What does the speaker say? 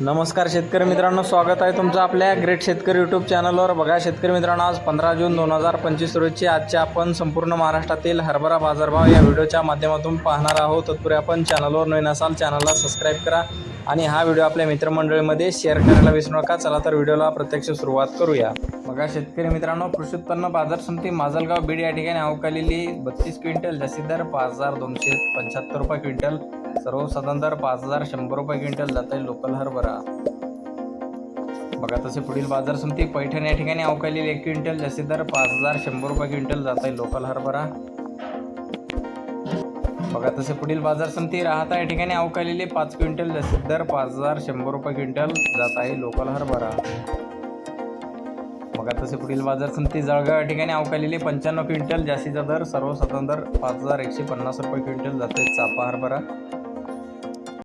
नमस्कार शेतकरी मित्रांनो स्वागत आहे तुमचं आपल्या ग्रेट शेतकरी यूट्यूब चॅनलवर बघा शेतकरी मित्रांनो आज पंधरा जून दोन हजार पंचवीस रोजची आजच्या आपण संपूर्ण महाराष्ट्रातील हरभरा बाजारभाव या व्हिडिओच्या माध्यमातून पाहणार आहोत. तत्पूर्वी आपण चॅनलवर नवीन असाल चॅनलला सबस्क्राईब करा आणि हा व्हिडिओ आपल्या मित्रमंडळीमध्ये शेअर करायला विसरू नका. चला तर व्हिडिओला प्रत्यक्ष सुरुवात करूया. बघा शेतकरी मित्रांनो कृषी उत्पन्न बाजार समिती माजलगाव बीड या ठिकाणी अवकालेली बत्तीस क्विंटल जास्तीत दर पाच हजार दोनशे पंच्याहत्तर रुपये क्विंटल. सर्व दर पाच हजार शंभर रुपये क्विंटल जात आहे लोकल हरभरा. बघा तसे पुढील बाजार समिती पैठण या ठिकाणी अवकालेली एक क्विंटल जास्तीत दर पाच हजार शंभर रुपये क्विंटल जात आहे लोकल हरभरा. बघा तसे पुढील बाजार समिती राहता या ठिकाणी अवकालेली पाच क्विंटल जास्तीत दर पाच हजार शंभर रुपये क्विंटल जात आहे लोकल हरभरा. बघा तसे पुढील बाजार समिती जळगाव या ठिकाणी अवकालेली पंच्याण्णव क्विंटल जास्तीचा दर सर्व दर पाच हजार एकशे पन्नास रुपये क्विंटल जाते चापा हरभरा.